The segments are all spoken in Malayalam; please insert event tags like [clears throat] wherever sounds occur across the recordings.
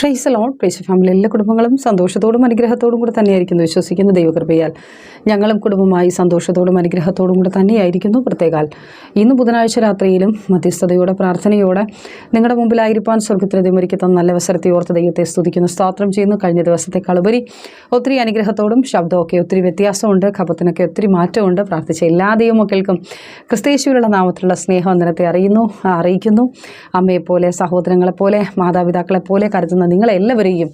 പ്രൈസ് ലോൺ പ്രൈസ് ഫാമിലി എല്ലാ കുടുംബങ്ങളും സന്തോഷത്തോടും അനുഗ്രഹത്തോടും കൂടെ തന്നെയായിരിക്കുന്നു. വിശ്വസിക്കുന്ന ദൈവകൃപയാൽ ഞങ്ങളും കുടുംബമായി സന്തോഷത്തോടും അനുഗ്രഹത്തോടും കൂടെ തന്നെയായിരിക്കുന്നു പ്രത്യേകാൽ. ഇന്ന് ബുധനാഴ്ച രാത്രിയിലും മധ്യസ്ഥതയോടെ പ്രാർത്ഥനയോടെ നിങ്ങളുടെ മുമ്പിലായിരിക്കാൻ സ്വർഗത്തിന് ദൈവമൊരുക്കി തന്ന നല്ല അവസരത്തെ ഓർത്ത് ദൈവത്തെ സ്തുതിക്കുന്നു. സ്തോത്രം ചെയ്യുന്നു. കഴിഞ്ഞ ദിവസത്തെക്കാളുപരി ഒത്തിരി അനുഗ്രഹത്തോടും ശബ്ദമൊക്കെ ഒത്തിരി വ്യത്യാസമുണ്ട്. കപത്തിനൊക്കെ ഒത്തിരി മാറ്റമുണ്ട്. പ്രാർത്ഥിച്ച എല്ലാ ദൈവമക്കൾക്കും ക്രിസ്തേശ്വരിയുടെ നാമത്തിലുള്ള സ്നേഹവന്ദനത്തെ അറിയുന്നു അറിയിക്കുന്നു. അമ്മയെപ്പോലെ സഹോദരങ്ങളെപ്പോലെ മാതാപിതാക്കളെപ്പോലെ കരുതുന്ന നിങ്ങളെല്ലാവരെയും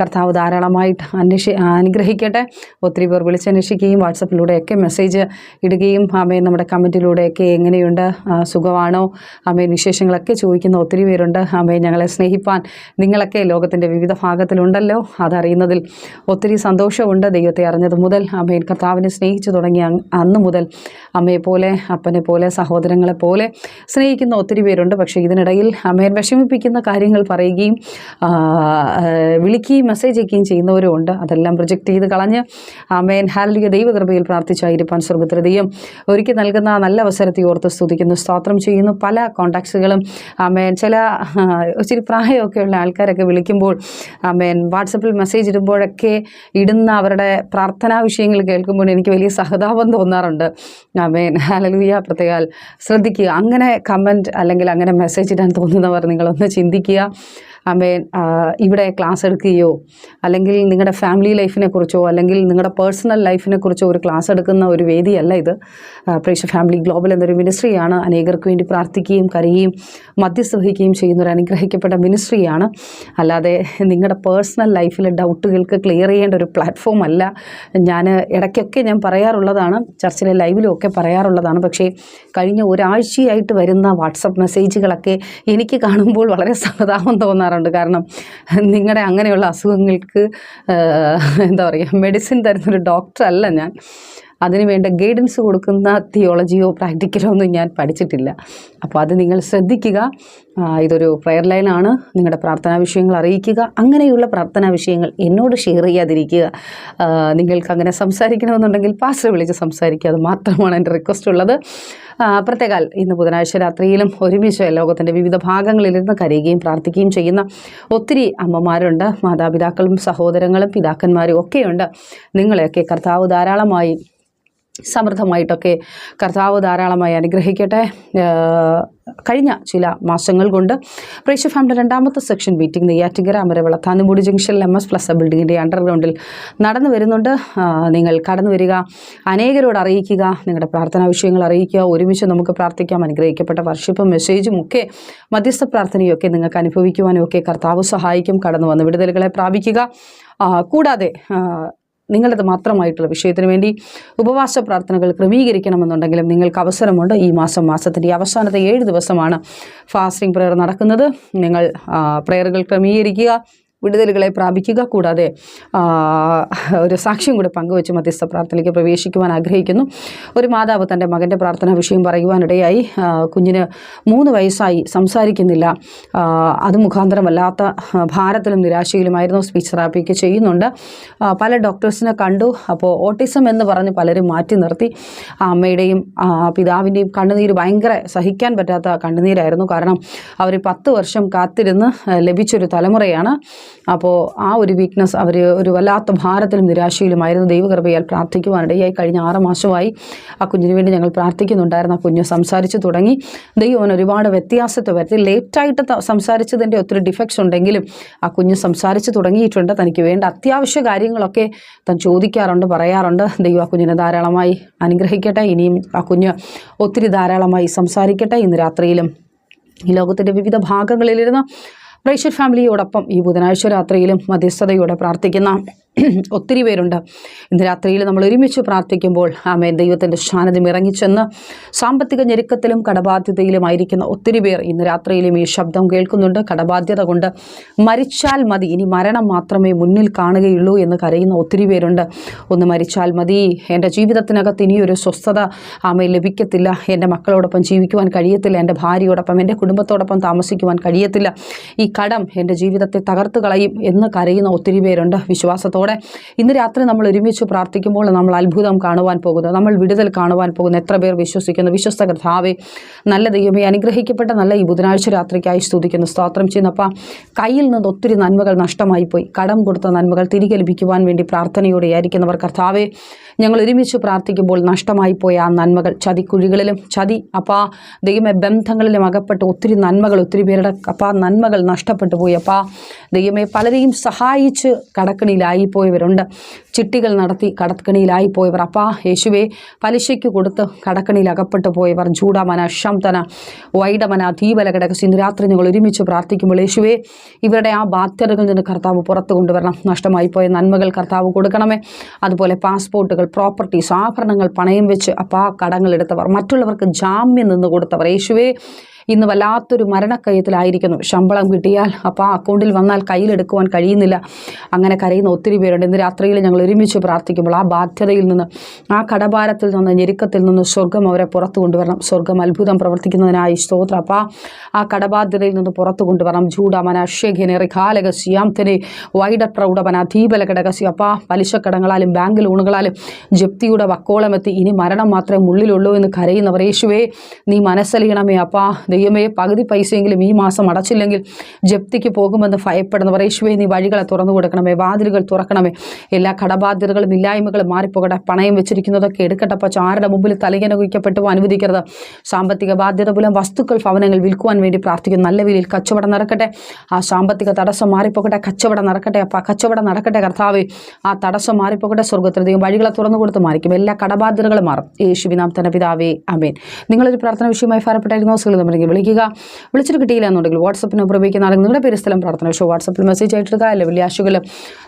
കർത്താവ് ധാരാളമായിട്ട് അന്വേഷി അനുഗ്രഹിക്കട്ടെ. ഒത്തിരി പേർ വിളിച്ചന്വേഷിക്കുകയും വാട്സപ്പിലൂടെയൊക്കെ മെസ്സേജ് ഇടുകയും അമ്മയെ നമ്മുടെ കമന്റിലൂടെയൊക്കെ എങ്ങനെയുണ്ട് സുഖമാണോ? അമ്മയെ വിശേഷങ്ങളൊക്കെ ചോദിക്കുന്ന ഒത്തിരി പേരുണ്ട്. അമ്മയെ ഞങ്ങളെ സ്നേഹിപ്പാൻ നിങ്ങളൊക്കെ ലോകത്തിന്റെ വിവിധ ഭാഗത്തിലുണ്ടല്ലോ. അതറിയുന്നതിൽ ഒത്തിരി സന്തോഷമുണ്ട്. ദൈവത്തെ അറിഞ്ഞത് മുതൽ അമ്മയിൽ കർത്താവിനെ സ്നേഹിച്ചു തുടങ്ങിയ അന്ന് മുതൽ അമ്മയെ പോലെ അപ്പനെ പോലെ സഹോദരങ്ങളെ പോലെ സ്നേഹിക്കുന്ന ഒത്തിരി പേരുണ്ട്. പക്ഷേ ഇതിനിടയിൽ അമ്മയെ വിഷമിപ്പിക്കുന്ന കാര്യങ്ങൾ പറയുകയും വിളിക്കുകയും മെസ്സേജ് അയക്കുകയും ചെയ്യുന്നവരും ഉണ്ട്. അതെല്ലാം പ്രൊജക്റ്റ് ചെയ്ത് കളഞ്ഞ് അമ്മയൻ ഹാലിക ദൈവകൃപയിൽ പ്രാർത്ഥിച്ചായിരിക്കാൻ സ്വർഗത്രതയും ഒരുക്കി നൽകുന്ന നല്ല അവസരത്തെ ഓർത്ത് സ്തുതിക്കുന്നു. സ്തോത്രം ചെയ്യുന്നു. പല കോണ്ടാക്ട്സുകളും അമ്മയൻ ചില ഒത്തിരി പ്രായമൊക്കെയുള്ള ആൾക്കാരൊക്കെ വിളിക്കുമ്പോൾ അമ്മയൻ വാട്സപ്പിൽ മെസ്സേജ് ഇടുമ്പോഴൊക്കെ ഇടുന്ന അവരുടെ പ്രാർത്ഥനാ വിഷയങ്ങൾ കേൾക്കുമ്പോൾ എനിക്ക് വലിയ സഹതാപം തോന്നാറുണ്ട്. അമ്മയൻ ഹാലലൂയ പ്രത്യേകാൽ ശ്രദ്ധിക്കുക. അങ്ങനെ കമന്റ് അല്ലെങ്കിൽ അങ്ങനെ മെസ്സേജ് ഇടാൻ തോന്നുന്നവർ നിങ്ങളൊന്ന് ചിന്തിക്കുക. അമേൻ ആ, ഇവിടെ ക്ലാസ് എടുക്കുകയോ അല്ലെങ്കിൽ നിങ്ങളുടെ ഫാമിലി ലൈഫിനെ കുറിച്ചോ അല്ലെങ്കിൽ നിങ്ങളുടെ പേഴ്സണൽ ലൈഫിനെ കുറിച്ചോ ഒരു ക്ലാസ് എടുക്കുന്ന ഒരു വേദിയല്ല ഇത്. പ്രേക്ഷ ഫാമിലി ഗ്ലോബൽ എന്നൊരു മിനിസ്ട്രിയാണ്. അനേകർക്ക് വേണ്ടി പ്രാർത്ഥിക്കുകയും കരയുകയും മധ്യസ്ഥ വഹിക്കുകയും ചെയ്യുന്ന ഒരു അനുഗ്രഹിക്കപ്പെട്ട മിനിസ്ട്രിയാണ്. അല്ലാതെ നിങ്ങളുടെ പേഴ്സണൽ ലൈഫിലെ ഡൗട്ടുകൾക്ക് ക്ലിയർ ചെയ്യേണ്ട ഒരു പ്ലാറ്റ്ഫോം അല്ല. ഞാൻ ഇടയ്ക്കൊക്കെ ഞാൻ പറയാറുള്ളതാണ് ചർച്ചിലെ ലൈവിലും ഒക്കെ പറയാറുള്ളതാണ്. പക്ഷേ കഴിഞ്ഞ ഒരാഴ്ചയായിട്ട് വരുന്ന വാട്സപ്പ് മെസ്സേജുകളൊക്കെ എനിക്ക് കാണുമ്പോൾ വളരെ സഹതാപം തോന്നാറുണ്ട്. കാരണം നിങ്ങളുടെ അങ്ങനെയുള്ള അസുഖങ്ങൾക്ക് എന്താ പറയുക മെഡിസിൻ തരുന്നൊരു ഡോക്ടറല്ല ഞാൻ. അതിന് വേണ്ട ഗൈഡൻസ് കൊടുക്കുന്ന തിയോളജിയോ പ്രാക്ടിക്കലോ ഒന്നും ഞാൻ പഠിച്ചിട്ടില്ല. അപ്പോൾ അത് നിങ്ങൾ ശ്രദ്ധിക്കുക. ഇതൊരു പ്രെയർ ലൈനാണ് നിങ്ങളുടെ പ്രാർത്ഥനാ വിഷയങ്ങൾ അറിയിക്കുക. അങ്ങനെയുള്ള പ്രാർത്ഥനാ വിഷയങ്ങൾ എന്നോട് ഷെയർ ചെയ്യാതിരിക്കുക. നിങ്ങൾക്ക് അങ്ങനെ സംസാരിക്കണമെന്നുണ്ടെങ്കിൽ പാസ്റ്റർ വിളിച്ച് സംസാരിക്കുക. അത് മാത്രമാണ് എന്റെ റിക്വസ്റ്റ് ഉള്ളത്. പ്രത്യേകാൽ ഇന്ന് ബുധനാഴ്ച രാത്രിയിലും ഒരുമിച്ച് ലോകത്തിന്റെ വിവിധ ഭാഗങ്ങളിലിരുന്ന് കരയുകയും പ്രാർത്ഥിക്കുകയും ചെയ്യുന്ന ഒത്തിരി അമ്മമാരുണ്ട്. മാതാപിതാക്കളും സഹോദരങ്ങളും പിതാക്കന്മാരും ഒക്കെയുണ്ട്. നിങ്ങളെയൊക്കെ കർത്താവ് ധാരാളമായി സമൃദ്ധമായിട്ടൊക്കെ കർത്താവ് ധാരാളമായി അനുഗ്രഹിക്കട്ടെ. കഴിഞ്ഞ ചില മാസങ്ങൾ കൊണ്ട് പ്രേക്ഷ ഫാമിന്റെ രണ്ടാമത്തെ സെക്ഷൻ മീറ്റിംഗ് നെയ്യാറ്റിങ്കര അമരവിള താന്നുമൂടി ജംഗ്ഷനിൽ എം എസ് പ്ലസ് ബിൽഡിങ്ങിന്റെ അണ്ടർഗ്രൗണ്ടിൽ നടന്നു വരുന്നുണ്ട്. നിങ്ങൾ കടന്നു വരിക അനേകരോട് അറിയിക്കുക നിങ്ങളുടെ പ്രാർത്ഥനാ വിഷയങ്ങൾ അറിയിക്കുക ഒരുമിച്ച് നമുക്ക് പ്രാർത്ഥിക്കാം അനുഗ്രഹിക്കപ്പെട്ട വർഷിപ്പും മെസ്സേജും ഒക്കെ മധ്യസ്ഥ പ്രാർത്ഥനയൊക്കെ നിങ്ങൾക്ക് അനുഭവിക്കുവാനും ഒക്കെ കർത്താവ് സഹായിക്കും. കടന്നു വന്ന് വിടുതലുകളെ പ്രാപിക്കുക. കൂടാതെ നിങ്ങളത് മാത്രമായിട്ടുള്ള വിഷയത്തിന് വേണ്ടി ഉപവാസ പ്രാർത്ഥനകൾ ക്രമീകരിക്കണമെന്നുണ്ടെങ്കിലും നിങ്ങൾക്ക് അവസരമുണ്ട്. ഈ മാസം മാസത്തിന്റെ അവസാനത്തെ ഏഴ് ദിവസമാണ് ഫാസ്റ്റിംഗ് പ്രെയർ നടക്കുന്നത്. നിങ്ങൾ പ്രെയറുകൾ ക്രമീകരിക്കുക. വിടുതലുകളെ പ്രാപിക്കുക കൂടാതെ ഒരു സാക്ഷ്യം കൂടെ പങ്കുവെച്ച് മധ്യസ്ഥ പ്രാർത്ഥനയ്ക്ക് പ്രവേശിക്കുവാൻ ആഗ്രഹിക്കുന്നു. ഒരു മാതാവ് തന്റെ മകന്റെ പ്രാർത്ഥനാ വിഷയം പറയുവാനിടയായി കുഞ്ഞിന് മൂന്ന് വയസ്സായി സംസാരിക്കുന്നില്ല. അത് മുഖാന്തരം വല്ലാത്ത ഭാരത്തിലും നിരാശയിലുമായിരുന്നു സ്പീച്ച് തെറാപ്പിയൊക്കെ ചെയ്യുന്നുണ്ട്. പല ഡോക്ടേഴ്സിനെ കണ്ടു. അപ്പോൾ ഓട്ടിസം എന്ന് പറഞ്ഞ് പലരും മാറ്റി നിർത്തി. ആ അമ്മയുടെയും പിതാവിന്റെയും കണ്ണുനീര് ഭയങ്കര സഹിക്കാൻ പറ്റാത്ത കണ്ണുനീരായിരുന്നു. കാരണം അവർ പത്ത് വർഷം കാത്തിരുന്ന് ലഭിച്ചൊരു തലമുറയാണ്. അപ്പോൾ ആ ഒരു വീക്ക്നെസ് അവർ ഒരു വല്ലാത്ത ഭാരത്തിലും നിരാശയിലുമായിരുന്നു. ദൈവകൃപയാൽ പ്രാർത്ഥിക്കുവാനിടയായി കഴിഞ്ഞ ആറ് മാസമായി ആ കുഞ്ഞിന് വേണ്ടി ഞങ്ങൾ പ്രാർത്ഥിക്കുന്നുണ്ടായിരുന്നു. ആ കുഞ്ഞ് സംസാരിച്ചു തുടങ്ങി. ദൈവം ഒരുപാട് വ്യത്യാസത്തെ വരുത്തി. ലേറ്റായിട്ട് സംസാരിച്ചതിന്റെ ഒത്തിരി ഡിഫക്ട്സ് ഉണ്ടെങ്കിലും ആ കുഞ്ഞ് സംസാരിച്ചു തുടങ്ങിയിട്ടുണ്ട്. തനിക്ക് വേണ്ട അത്യാവശ്യ കാര്യങ്ങളൊക്കെ താൻ ചോദിക്കാറുണ്ട് പറയാറുണ്ട്. ദൈവം ആ കുഞ്ഞിനെ ധാരാളമായി അനുഗ്രഹിക്കട്ടെ. ഇനിയും ആ കുഞ്ഞ് ഒത്തിരി ധാരാളമായി സംസാരിക്കട്ടെ. ഇന്ന് രാത്രിയിലും ഈ ലോകത്തിന്റെ വിവിധ ഭാഗങ്ങളിലിരുന്ന് പ്രേക്ഷർ ഫാമിലിയോടൊപ്പം ഈ ബുധനാഴ്ച രാത്രിയിലും മധ്യസ്ഥതയോടെ പ്രാർത്ഥിക്കുന്ന [clears throat] ഒത്തിരി പേരുണ്ട്. ഇന്ന് രാത്രിയിൽ നമ്മൾ ഒരുമിച്ച് പ്രാർത്ഥിക്കുമ്പോൾ ആമേൻ. ദൈവത്തിന്റെ സാന്നിധ്യം ഇറങ്ങിച്ചെന്ന് സാമ്പത്തിക ഞെരുക്കത്തിലും കടബാധ്യതയിലുമായിരിക്കുന്ന ഒത്തിരി പേർ ഇന്ന് രാത്രിയിലും ഈ ശബ്ദം കേൾക്കുന്നുണ്ട്. കടബാധ്യത കൊണ്ട് മരിച്ചാൽ മതി. ഇനി മരണം മാത്രമേ മുന്നിൽ കാണുകയുള്ളൂ എന്ന് കരയുന്ന ഒത്തിരി പേരുണ്ട്. ഒന്ന് മരിച്ചാൽ മതി. എന്റെ ജീവിതത്തിനകത്ത് ഇനിയൊരു സ്വസ്ഥത ആമേ ലഭിക്കത്തില്ല. എന്റെ മക്കളോടൊപ്പം ജീവിക്കുവാൻ കഴിയത്തില്ല. എന്റെ ഭാര്യയോടൊപ്പം എന്റെ കുടുംബത്തോടൊപ്പം താമസിക്കുവാൻ കഴിയത്തില്ല. ഈ കടം എന്റെ ജീവിതത്തെ തകർത്ത് കളയും എന്ന് കരയുന്ന ഒത്തിരി പേരുണ്ട്. വിശ്വാസത്തോടെ വിശ്വാസത്തോടെ ഇന്ന് രാത്രി നമ്മൾ ഒരുമിച്ച് പ്രാർത്ഥിക്കുമ്പോൾ നമ്മൾ അത്ഭുതം കാണുവാൻ പോകുന്നത് നമ്മൾ വിടുതൽ കാണുവാൻ പോകുന്ന. എത്ര പേർ വിശ്വസിക്കുന്നു. വിശ്വസ്ത കർത്താവെ നല്ല ദൈവമേ അനുഗ്രഹിക്കപ്പെട്ട നല്ല ഈ ബുധനാഴ്ച രാത്രിക്കായി സ്തുതിക്കുന്നു. സ്തോത്രം ചെയ്യുന്നപ്പ കയ്യിൽ നിന്ന് ഒത്തിരി നന്മകൾ നഷ്ടമായി പോയി. കടം കൊടുത്ത നന്മകൾ തിരികെ ലഭിക്കുവാൻ വേണ്ടി പ്രാർത്ഥനയോടെ ആയിരിക്കുന്നവർ കർത്താവെ ഞങ്ങൾ ഒരുമിച്ച് പ്രാർത്ഥിക്കുമ്പോൾ നഷ്ടമായി പോയ ആ നന്മകൾ ചതിക്കുഴികളിലും ചതി അപ്പാ ദൈവമേ ബന്ധങ്ങളിലും അകപ്പെട്ട് ഒത്തിരി നന്മകൾ ഒത്തിരി പേരുടെ അപ്പാ നന്മകൾ നഷ്ടപ്പെട്ടു പോയി അപ്പാ. ദൈവമേ പലരെയും സഹായിച്ച് കടക്കണിയിലായി പോയവരുണ്ട് ചിട്ടികൾ നടത്തി കടക്കണിയിലായി പോയവർ. അപ്പാ യേശുവെ പലിശയ്ക്ക് കൊടുത്ത് കടക്കണിയിൽ അകപ്പെട്ടു പോയവർ. ചൂടാമന ശംതന വൈഡമന തീവല ഇന്ന് രാത്രി ഞങ്ങൾ ഒരുമിച്ച് പ്രാർത്ഥിക്കുമ്പോൾ യേശുവെ ഇവരുടെ ആ ബാധ്യതകളിൽ നിന്ന് കർത്താവ് പുറത്തു കൊണ്ടുവരണം. നഷ്ടമായി പോയ നന്മകൾ കർത്താവ് കൊടുക്കണമേ. അതുപോലെ പാസ്പോർട്ടുകൾ പ്രോപ്പർട്ടീസ് ആഭരണങ്ങൾ പണയം വെച്ച് അപ്പാ കടങ്ങൾ എടുത്തവർ മറ്റുള്ളവർക്ക് ജാമ്യം നിന്ന് കൊടുത്തവർ. യേശുവെ ഇന്ന് വല്ലാത്തൊരു മരണക്കയത്തിലായിരിക്കുന്നു. ശമ്പളം കിട്ടിയാൽ അപ്പോൾ ആ അക്കൗണ്ടിൽ വന്നാൽ കയ്യിലെടുക്കുവാൻ കഴിയുന്നില്ല. അങ്ങനെ കരയുന്ന ഒത്തിരി പേരുണ്ട്. ഇന്ന് രാത്രിയിൽ ഞങ്ങൾ ഒരുമിച്ച് പ്രാർത്ഥിക്കുമ്പോൾ ആ ബാധ്യതയിൽ നിന്ന് ആ കടഭാരത്തിൽ നിന്ന് ഞെരുക്കത്തിൽ നിന്ന് സ്വർഗം അവരെ പുറത്തു കൊണ്ടുവരണം. സ്വർഗം അത്ഭുതം പ്രവർത്തിക്കുന്നതിനായി സ്തോത്ര. അപ്പോൾ ആ കടബാധ്യതയിൽ നിന്ന് പുറത്തു കൊണ്ടുവരണം. ജൂഡമന ഷെഖിനെ റിഖാലക സിയാംതനെ വൈഡ പ്രൗഢമന ദീപലകടകസി അപ്പാ പലിശക്കടങ്ങളാലും ബാങ്ക് ലോണുകളാലും ജപ്തിയുടെ വക്കോളമെത്തി. ഇനി മരണം മാത്രമേ ഉള്ളിലുള്ളൂ എന്ന് കരയുന്നവർ യേശുവേ നീ മനസ്സലിയണമേ. അപ്പാ ദൈവമേ പകുതി പൈസയെങ്കിലും ഈ മാസം അടച്ചില്ലെങ്കിൽ ജപ്തിക്ക് പോകുമെന്ന് ഭയപ്പെടുന്നവർ യേശുവേ നീ വഴികളെ തുറന്നു കൊടുക്കണമേ വാതിലുകൾ തുറക്കണമേ. എല്ലാ കടബാധ്യതകളും ഇല്ലായ്മകളും മാറിപ്പോകട്ടെ. പണയം വെച്ചിരിക്കുന്നതൊക്കെ എടുക്കട്ടപ്പ ആരുടെ മുമ്പിൽ തലയനുഗിക്കപ്പെട്ടു അനുവദിക്കരുത്. സാമ്പത്തിക ബാധ്യത മൂലം വസ്തുക്കൾ ഭവനങ്ങൾ വിൽക്കുവാൻ വേണ്ടി പ്രാർത്ഥിക്കുന്നു. നല്ല വിലയിൽ കച്ചവടം നടക്കട്ടെ. ആ സാമ്പത്തിക തടസ്സം മാറിപ്പോകട്ടെ. കച്ചവടം നടക്കട്ടെ. അപ്പ കച്ചവടം നടക്കട്ടെ കർത്താവേ. ആ തടസ്സം മാറിപ്പോകട്ടെ. സ്വർഗത്തിൽ ദൈവം വഴികളെ തുറന്നു കൊടുത്ത് മാറിക്കും. എല്ലാ കടബാധ്യതകളും മാറും. യേശുവിനാം തന്നെ പിതാവേ. അമേൻ നിങ്ങളൊരു പ്രാർത്ഥന വിഷയമായി ഫലപ്പെട്ടായിരുന്നു സുഹൃത്തുണ്ടെങ്കിൽ വിളിക്കുക. വിളിച്ചിട്ട് കിട്ടിയില്ല എന്നുണ്ടെങ്കിൽ വാട്സപ്പിന് ഉപയോഗിക്കുന്ന ആണെങ്കിൽ നിങ്ങളുടെ പേര് സ്ഥലം പ്രാർത്ഥന ഷോ വാട്സപ്പിൽ മെസ്സേജ് ആയിട്ടെടുക്കുക അല്ലെ വെള്ളിയാഴ്ചകൾ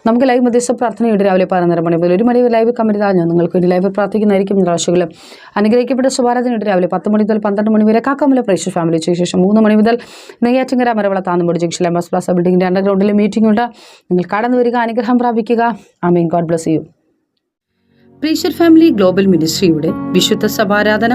നമുക്ക് ലൈവ് മധ്യസ്ഥ പ്രാർത്ഥനയുണ്ട് രാവിലെ പതിനൊന്നര മണി മുതൽ ഒരു മണി ലൈവ് കമന്റ് താഴെ നിങ്ങൾക്ക് ഒരു ലൈവ് പ്രാർത്ഥിക്കുന്നതായിരിക്കും നിരാശകൾ അനുഗ്രഹിക്കപ്പെട്ട സുഭാരതനുണ്ട് രാവിലെ പത്ത് മണി മുതൽ പന്ത്രണ്ട് മണി വരെ കാക്കമല പ്രേക്ഷ ഫാമിലി ഉച്ചയ്ക്ക് ശേഷം മൂന്ന് മണി മുതൽ നെയ്യാറ്റിങ്കര മരവള താന്നുമ്പോൾ ജംഗ്ഷൻ എം എസ് പ്ലാസ ബിൽഡിംഗിന്റെ അണ്ടർഗ്രൗണ്ടിൽ മീറ്റിംഗ് ഉണ്ട്. നിങ്ങൾ കടന്നു വരിക. അനുഗ്രഹം പ്രാപിക്കുക. ആമീൻ. God bless you pressure family global മിനിസ്ട്രിയുടെ വിശുദ്ധ സഭാരാധന